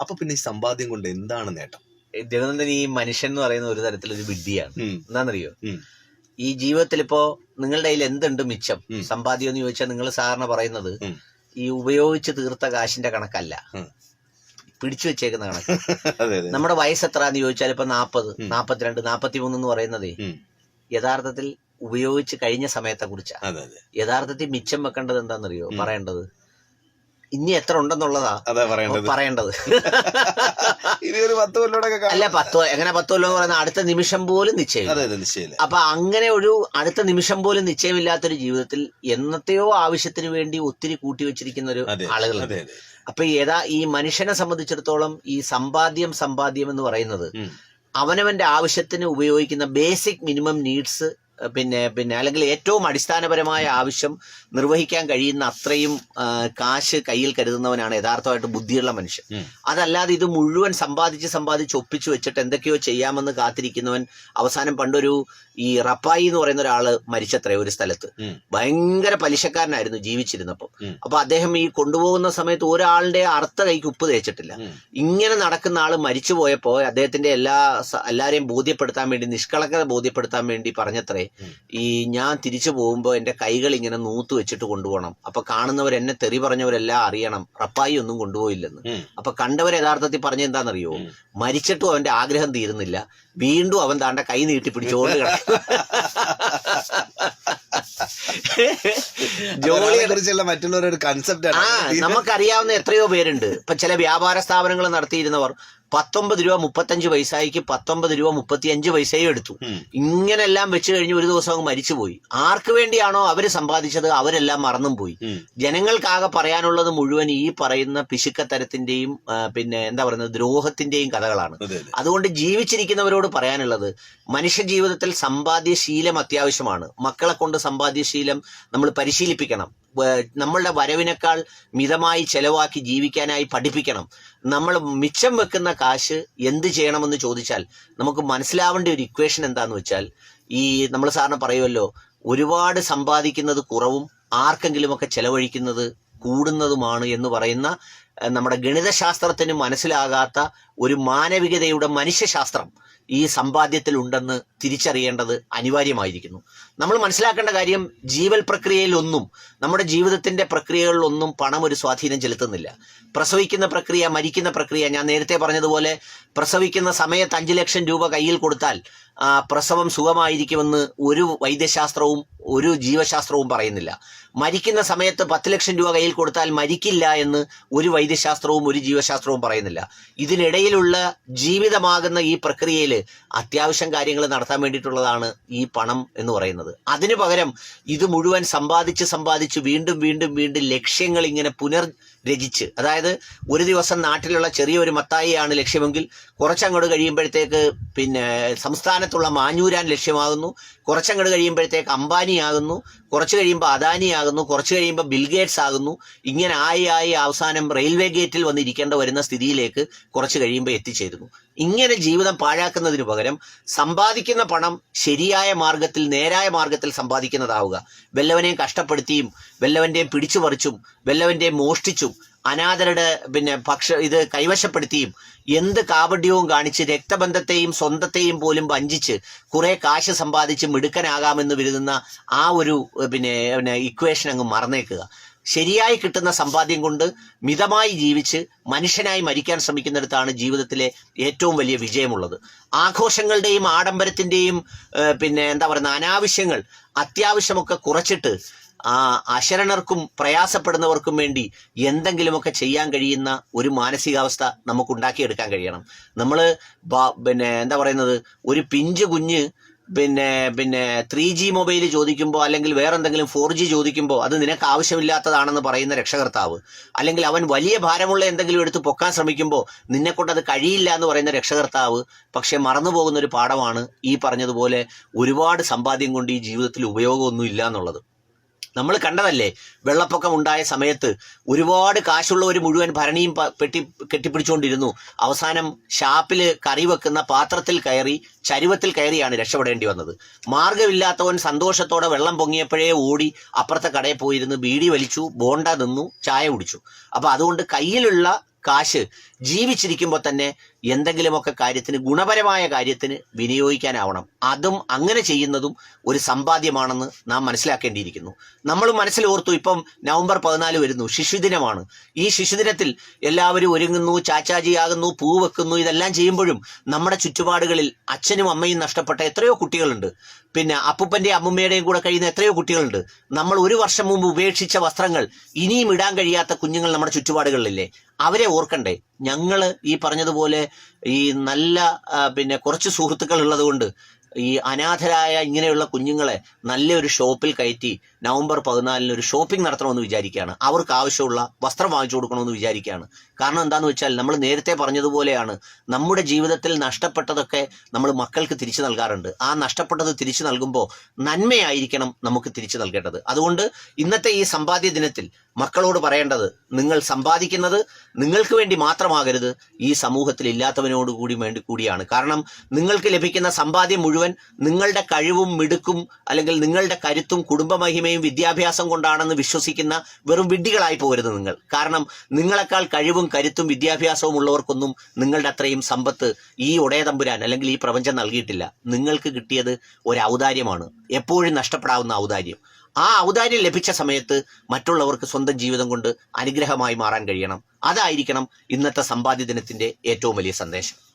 അപ്പൊ പിന്നെ ഈ സമ്പാദ്യം കൊണ്ട് എന്താണ് നേട്ടം? ദിനനന്ദൻ ഈ മനുഷ്യൻ എന്ന് പറയുന്ന ഒരു തരത്തിലൊരു വിഡ്ഢിയാണ്. എന്താണെന്നറിയോ? ഈ ജീവിതത്തിൽ ഇപ്പോ നിങ്ങളുടെ കയ്യിൽ എന്തുണ്ട് മിച്ചം? സമ്പാദ്യം എന്ന് ചോദിച്ചാൽ നിങ്ങൾ സാധാരണ പറയുന്നത് ഈ ഉപയോഗിച്ച് തീർത്ത കാശിന്റെ കണക്കല്ല. പിടിച്ചു വെച്ചേക്കുന്ന കണക്ക്. നമ്മുടെ വയസ്സ് എത്രാന്ന് ചോദിച്ചാൽ ഇപ്പൊ നാപ്പത്. നാപ്പത്തിരണ്ട് നാപ്പത്തിമൂന്ന് എന്ന് പറയുന്നതേ യഥാർത്ഥത്തിൽ ഉപയോഗിച്ച് കഴിഞ്ഞ സമയത്തെ കുറിച്ചാ അതെ അതെ. യഥാർത്ഥത്തിൽ മിച്ചം വെക്കേണ്ടത് എന്താണെന്നറിയോ. പറയേണ്ടത് ഇനി എത്ര ഉണ്ടെന്നുള്ളതാ അതാ പറയേണ്ടത്. പറയേണ്ടത്. ഇനി ഒരു പത്ത് കൊല്ലോടൊക്കെ അല്ല പത്തോ എങ്ങനെ പത്തോ എന്ന് പറയുന്ന അടുത്ത നിമിഷം പോലും നിശ്ചയം അതെ അപ്പൊ അങ്ങനെ ഒരു അടുത്ത നിമിഷം പോലും നിശ്ചയമില്ലാത്തൊരു ജീവിതത്തിൽ എന്നത്തെയോ ആവശ്യത്തിന് വേണ്ടി ഒത്തിരി കൂട്ടിവെച്ചിരിക്കുന്ന ഒരു ആളുകളുണ്ട് അതെ അപ്പൊ ഏതാ ഈ മനുഷ്യനെ സംബന്ധിച്ചിടത്തോളം ഈ സമ്പാദ്യം സമ്പാദ്യം എന്ന് പറയുന്നത് അവനവന്റെ ആവശ്യത്തിന് ഉപയോഗിക്കുന്ന ബേസിക് മിനിമം നീഡ്സ് പിന്നെ പിന്നെ അല്ലെങ്കിൽ ഏറ്റവും അടിസ്ഥാനപരമായ ആവശ്യം നിർവഹിക്കാൻ കഴിയുന്ന അത്രയും കാശ് കയ്യിൽ കരുതുന്നവനാണ് യഥാർത്ഥമായിട്ട് ബുദ്ധിയുള്ള മനുഷ്യൻ. അതല്ലാതെ ഇത് മുഴുവൻ സമ്പാദിച്ച് സമ്പാദിച്ച് ഒപ്പിച്ചു വെച്ചിട്ട് എന്തൊക്കെയോ ചെയ്യാമെന്ന് കാത്തിരിക്കുന്നവൻ അവസാനം പണ്ടൊരു ഈ റപ്പായി എന്ന് പറയുന്ന ഒരാൾ മരിച്ചത്രേ ഒരു സ്ഥലത്ത്. ഭയങ്കര പലിശക്കാരനായിരുന്നു ജീവിച്ചിരുന്നപ്പോൾ. അപ്പൊ അദ്ദേഹം ഈ കൊണ്ടുപോകുന്ന സമയത്ത് ഒരാളുടെ അർത്ഥ കൈക്ക് ഉപ്പ് തേച്ചിട്ടില്ല. ഇങ്ങനെ നടക്കുന്ന ആൾ മരിച്ചു പോയപ്പോ അദ്ദേഹത്തിന്റെ എല്ലാ എല്ലാരെയും ബോധ്യപ്പെടുത്താൻ വേണ്ടി നിഷ്കളങ്കത ബോധ്യപ്പെടുത്താൻ വേണ്ടി പറഞ്ഞത്രേ. ഈ ഞാൻ തിരിച്ചു പോകുമ്പോൾ എന്റെ കൈകൾ ഇങ്ങനെ നൂത്ത് വെച്ചിട്ട് കൊണ്ടുപോകണം. അപ്പൊ കാണുന്നവർ എന്നെ തെറി പറഞ്ഞവരെല്ലാം അറിയണം. റപ്പായി ഒന്നും കൊണ്ടുപോയില്ലെന്ന്. അപ്പൊ കണ്ടവർ യഥാർത്ഥത്തിൽ പറഞ്ഞ എന്താണെന്നറിയോ. മരിച്ചിട്ടും അവന്റെ ആഗ്രഹം തീരുന്നില്ല. വീണ്ടും അവൻ താണ്ട കൈ നീട്ടി പിടിച്ചോണ്ട് കിടക്കും ജോളി കുറിച്ചുള്ള മറ്റുള്ളവരുടെ ഒരു കൺസെപ്റ്റ് ആണ്. നമുക്കറിയാവുന്ന എത്രയോ പേരുണ്ട്. ഇപ്പൊ ചില വ്യാപാര സ്ഥാപനങ്ങൾ നടത്തിയിരുന്നവർ പത്തൊമ്പത് രൂപ മുപ്പത്തഞ്ച് പൈസയ്ക്ക് പത്തൊമ്പത് രൂപ മുപ്പത്തിയഞ്ച് പൈസയും എടുത്തു. ഇങ്ങനെല്ലാം വെച്ച് കഴിഞ്ഞ് ഒരു ദിവസം അങ്ങ് മരിച്ചുപോയി. ആർക്ക് വേണ്ടിയാണോ അവർ സമ്പാദിച്ചത് അവരെല്ലാം മറന്നും പോയി. ജനങ്ങൾക്കാകെ പറയാനുള്ളത് മുഴുവൻ ഈ പറയുന്ന പിശുക്കത്തരത്തിന്റെയും പിന്നെ എന്താ പറയുന്നത് ദ്രോഹത്തിന്റെയും കഥകളാണ്. അതെ അതെ. അതുകൊണ്ട് ജീവിച്ചിരിക്കുന്നവരോട് പറയാനുള്ളത് മനുഷ്യ ജീവിതത്തിൽ സമ്പാദ്യശീലം അത്യാവശ്യമാണ്. മക്കളെ കൊണ്ട് സമ്പാദ്യശീലം നമ്മൾ പരിശീലിപ്പിക്കണം. നമ്മളുടെ വരവിനേക്കാൾ മിതമായി ചെലവാക്കി ജീവിക്കാനായി പഠിപ്പിക്കണം. നമ്മൾ മിച്ചം വെക്കുന്ന കാശ് എന്ത് ചെയ്യണമെന്ന് ചോദിച്ചാൽ നമുക്ക് മനസ്സിലാവേണ്ട ഒരു ഇക്വേഷൻ എന്താന്ന് വെച്ചാൽ ഈ നമ്മൾ സാറിന് പറയുമല്ലോ ഒരുപാട് സമ്പാദിക്കുന്നത് കുറവും ആർക്കെങ്കിലുമൊക്കെ ചെലവഴിക്കുന്നത് കൂടുന്നതുമാണ് എന്ന് പറയുന്ന നമ്മുടെ ഗണിതശാസ്ത്രത്തിന് മനസ്സിലാകാത്ത ഒരു മാനവികതയുടെ മനുഷ്യശാസ്ത്രം. ഈ സമ്പാദ്യത്തിൽ ഉണ്ടെന്ന് തിരിച്ചറിയേണ്ടത് അനിവാര്യമായിരിക്കുന്നു. നമ്മൾ മനസ്സിലാക്കേണ്ട കാര്യം ജീവൽ പ്രക്രിയയിലൊന്നും നമ്മുടെ ജീവിതത്തിന്റെ പ്രക്രിയകളിലൊന്നും പണം ഒരു സ്വാധീനം ചെലുത്തുന്നില്ല. പ്രസവിക്കുന്ന പ്രക്രിയ മരിക്കുന്ന പ്രക്രിയ ഞാൻ നേരത്തെ പറഞ്ഞതുപോലെ പ്രസവിക്കുന്ന സമയത്ത് അഞ്ചു ലക്ഷം രൂപ കയ്യിൽ കൊടുത്താൽ പ്രസവം സുഖമായിരിക്കുമെന്ന് ഒരു വൈദ്യശാസ്ത്രവും ഒരു ജീവശാസ്ത്രവും പറയുന്നില്ല. മരിക്കുന്ന സമയത്ത് പത്ത് ലക്ഷം രൂപ കയ്യിൽ കൊടുത്താൽ മരിക്കില്ല എന്ന് ഒരു വൈദ്യശാസ്ത്രവും ഒരു ജീവശാസ്ത്രവും പറയുന്നില്ല. ഇതിനിടയിലുള്ള ജീവിതമാകുന്ന ഈ പ്രക്രിയയിൽ അത്യാവശ്യം കാര്യങ്ങൾ നടത്താൻ വേണ്ടിയിട്ടുള്ളതാണ് ഈ പണം എന്ന് പറയുന്നത്. അതിനു പകരം ഇത് മുഴുവൻ സമ്പാദിച്ച് സമ്പാദിച്ച് വീണ്ടും വീണ്ടും വീണ്ടും ലക്ഷ്യങ്ങൾ ഇങ്ങനെ പുനർരചിച്ച് അതായത് ഒരു ദിവസം നാട്ടിലുള്ള ചെറിയൊരു മത്തായിയാണ് ലക്ഷ്യമെങ്കിൽ കുറച്ചങ്ങോട്ട് കഴിയുമ്പോഴത്തേക്ക് പിന്നെ സംസ്ഥാനത്തുള്ള മാഞ്ഞൂരാൻ ലക്ഷ്യമാകുന്നു. കുറച്ചങ്ങോട്ട് കഴിയുമ്പോഴത്തേക്ക് അംബാനിയാകുന്നു കുറച്ച് കഴിയുമ്പോൾ അദാനിയാകുന്നു. കുറച്ച് കഴിയുമ്പോൾ ബിൽഗേറ്റ്സ് ആകുന്നു. ഇങ്ങനെ ആയി ആയി അവസാനം റെയിൽവേ ഗേറ്റിൽ വന്നിരിക്കേണ്ട വരുന്ന സ്ഥിതിയിലേക്ക് കുറച്ച് കഴിയുമ്പോൾ എത്തിച്ചേരുന്നു. ഇങ്ങനെ ജീവിതം പാഴാക്കുന്നതിന് പകരം സമ്പാദിക്കുന്ന പണം ശരിയായ മാർഗത്തിൽ നേരായ മാർഗത്തിൽ സമ്പാദിക്കുന്നതാവുക. വല്ലവനെയും കഷ്ടപ്പെടുത്തിയും വല്ലവന്റെയും പിടിച്ചു പറിച്ചും മോഷ്ടിച്ചും അനാഥരുടെ പിന്നെ പക്ഷ ഇത് കൈവശപ്പെടുത്തിയും എന്ത് കാപഢ്യവും കാണിച്ച് രക്തബന്ധത്തെയും സ്വന്തത്തെയും പോലും വഞ്ചിച്ച് കുറെ കാശ് സമ്പാദിച്ച് മിടുക്കനാകാമെന്ന് വരുന്ന ആ ഒരു പിന്നെ പിന്നെ ഇക്വേഷൻ അങ്ങ് മറന്നേക്കുക. ശരിയായി കിട്ടുന്ന സമ്പാദ്യം കൊണ്ട് മിതമായി ജീവിച്ച് മനുഷ്യനായി മരിക്കാൻ ശ്രമിക്കുന്നിടത്താണ് ജീവിതത്തിലെ ഏറ്റവും വലിയ വിജയമുള്ളത്. ആഘോഷങ്ങളുടെയും ആഡംബരത്തിന്റെയും പിന്നെ എന്താ പറയുന്ന അനാവശ്യങ്ങൾ അത്യാവശ്യമൊക്കെ കുറച്ചിട്ട് ആ അശരണർക്കും പ്രയാസപ്പെടുന്നവർക്കും വേണ്ടി എന്തെങ്കിലുമൊക്കെ ചെയ്യാൻ കഴിയുന്ന ഒരു മാനസികാവസ്ഥ നമുക്ക് ഉണ്ടാക്കിയെടുക്കാൻ കഴിയണം. നമ്മൾ പിന്നെ എന്താ പറയുന്നത്? ഒരു പിഞ്ച് കുഞ്ഞ് പിന്നെ പിന്നെ ത്രീ ജി മൊബൈൽ ചോദിക്കുമ്പോൾ അല്ലെങ്കിൽ വേറെ എന്തെങ്കിലും ഫോർ ജി ചോദിക്കുമ്പോൾ അത് നിനക്ക് ആവശ്യമില്ലാത്തതാണെന്ന് പറയുന്ന രക്ഷകർത്താവ് അല്ലെങ്കിൽ അവൻ വലിയ ഭാരമുള്ള എന്തെങ്കിലും എടുത്ത് പൊക്കാൻ ശ്രമിക്കുമ്പോൾ നിന്നെക്കൊണ്ട് അത് കഴിയില്ല എന്ന് പറയുന്ന രക്ഷകർത്താവ് പക്ഷെ മറന്നു പോകുന്ന ഒരു പാഠമാണ് ഈ പറഞ്ഞതുപോലെ ഒരുപാട് സമ്പാദ്യം കൊണ്ട് ഈ ജീവിതത്തിൽ ഉപയോഗമൊന്നും ഇല്ല എന്നുള്ളത്. നമ്മൾ കണ്ടതല്ലേ വെള്ളപ്പൊക്കം ഉണ്ടായ സമയത്ത് ഒരുപാട് കാശുള്ളവർ മുഴുവൻ ഭരണിയും പെട്ടി കെട്ടിപ്പിടിച്ചുകൊണ്ടിരുന്നു. അവസാനം ഷാപ്പിൽ കറി വെക്കുന്ന പാത്രത്തിൽ കയറി ചരുവത്തിൽ കയറിയാണ് രക്ഷപ്പെടേണ്ടി വന്നത്. മാർഗമില്ലാത്തവൻ സന്തോഷത്തോടെ വെള്ളം പൊങ്ങിയപ്പോഴേ ഓടി അപ്പുറത്തെ കടയിൽ പോയിരുന്ന് ബീഡി വലിച്ചു ബോണ്ട നിന്നു ചായ കുടിച്ചു. അപ്പോൾ അതുകൊണ്ട് കയ്യിലുള്ള കാശ് ജീവിച്ചിരിക്കുമ്പോൾ തന്നെ എന്തെങ്കിലുമൊക്കെ കാര്യത്തിന് ഗുണപരമായ കാര്യത്തിന് വിനിയോഗിക്കാനാവണം. അതും അങ്ങനെ ചെയ്യുന്നതും ഒരു സമ്പാദ്യമാണെന്ന് നാം മനസ്സിലാക്കേണ്ടിയിരിക്കുന്നു. നമ്മൾ മനസ്സിൽ ഓർത്തു ഇപ്പം നവംബർ പതിനാല് വരുന്നു ശിശുദിനമാണ്. ഈ ശിശുദിനത്തിൽ എല്ലാവരും ഒരുങ്ങുന്നു ചാച്ചാജിയാകുന്നു പൂ വെക്കുന്നു ഇതെല്ലാം ചെയ്യുമ്പോഴും നമ്മുടെ ചുറ്റുപാടുകളിൽ അച്ഛനും അമ്മയും നഷ്ടപ്പെട്ട എത്രയോ കുട്ടികളുണ്ട്. പിന്നെ അപ്പൂപ്പന്റെയും അമ്മുമ്മയുടെയും കൂടെ കഴിയുന്ന എത്രയോ കുട്ടികളുണ്ട്. നമ്മൾ ഒരു വർഷം മുമ്പ് ഉപേക്ഷിച്ച വസ്ത്രങ്ങൾ ഇനിയും ഇടാൻ കഴിയാത്ത കുഞ്ഞുങ്ങൾ നമ്മുടെ ചുറ്റുപാടുകളിലില്ലേ? അവരെ ഓർക്കണ്ടേ. ഞങ്ങൾ ഈ പറഞ്ഞതുപോലെ ഈ നല്ല പിന്നെ കുറച്ച് സുഹൃത്തുക്കൾ ഉള്ളതുകൊണ്ട് ഈ അനാഥരായ ഇങ്ങനെയുള്ള കുഞ്ഞുങ്ങളെ നല്ലൊരു ഷോപ്പിൽ കയറ്റി നവംബർ പതിനാലിന് ഒരു ഷോപ്പിംഗ് നടത്തണമെന്ന് വിചാരിക്കുകയാണ്. അവർക്ക് ആവശ്യമുള്ള വസ്ത്രം വാങ്ങിച്ചു കൊടുക്കണമെന്ന് വിചാരിക്കുകയാണ്. കാരണം എന്താന്ന് വെച്ചാൽ നമ്മൾ നേരത്തെ പറഞ്ഞതുപോലെയാണ്. നമ്മുടെ ജീവിതത്തിൽ നഷ്ടപ്പെട്ടതൊക്കെ നമ്മൾ മക്കൾക്ക് തിരിച്ചു നൽകാറുണ്ട്. ആ നഷ്ടപ്പെട്ടത് തിരിച്ചു നൽകുമ്പോൾ നന്മയായിരിക്കണം നമുക്ക് തിരിച്ചു നൽകേണ്ടത്. അതുകൊണ്ട് ഇന്നത്തെ ഈ സമ്പാദ്യ ദിനത്തിൽ മക്കളോട് പറയേണ്ടത് നിങ്ങൾ സമ്പാദിക്കുന്നത് നിങ്ങൾക്ക് വേണ്ടി മാത്രമാകരുത്. ഈ സമൂഹത്തിൽ ഇല്ലാത്തവനോട് കൂടി വേണ്ടി കൂടിയാണ്. കാരണം നിങ്ങൾക്ക് ലഭിക്കുന്ന സമ്പാദ്യം മുഴുവൻ നിങ്ങളുടെ കഴിവും മിടുക്കും അല്ലെങ്കിൽ നിങ്ങളുടെ കരുത്തും കുടുംബമഹിമയും വിദ്യാഭ്യാസം കൊണ്ടാണെന്ന് വിശ്വസിക്കുന്ന വെറും വിഡ്ഢികളായി പോകരുത് നിങ്ങൾ. കാരണം നിങ്ങളെക്കാൾ കഴിവും കരുത്തും വിദ്യാഭ്യാസവും ഉള്ളവർക്കൊന്നും നിങ്ങളുടെ അത്രയും സമ്പത്ത് ഈ ഒടയതമ്പുരാൻ അല്ലെങ്കിൽ ഈ പ്രപഞ്ചം നൽകിയിട്ടില്ല. നിങ്ങൾക്ക് കിട്ടിയത് ഒരു ഔദാര്യമാണ്. എപ്പോഴും നഷ്ടപ്പെടാവുന്ന ഔദാര്യം. ആ ഔദാര്യം ലഭിച്ച സമയത്ത് മറ്റുള്ളവർക്ക് സ്വന്തം ജീവിതം കൊണ്ട് അനുഗ്രഹമായി മാറാൻ കഴിയണം. അതായിരിക്കണം ഇന്നത്തെ സമ്പാദ്യ ദിനത്തിന്റെ ഏറ്റവും വലിയ സന്ദേശം.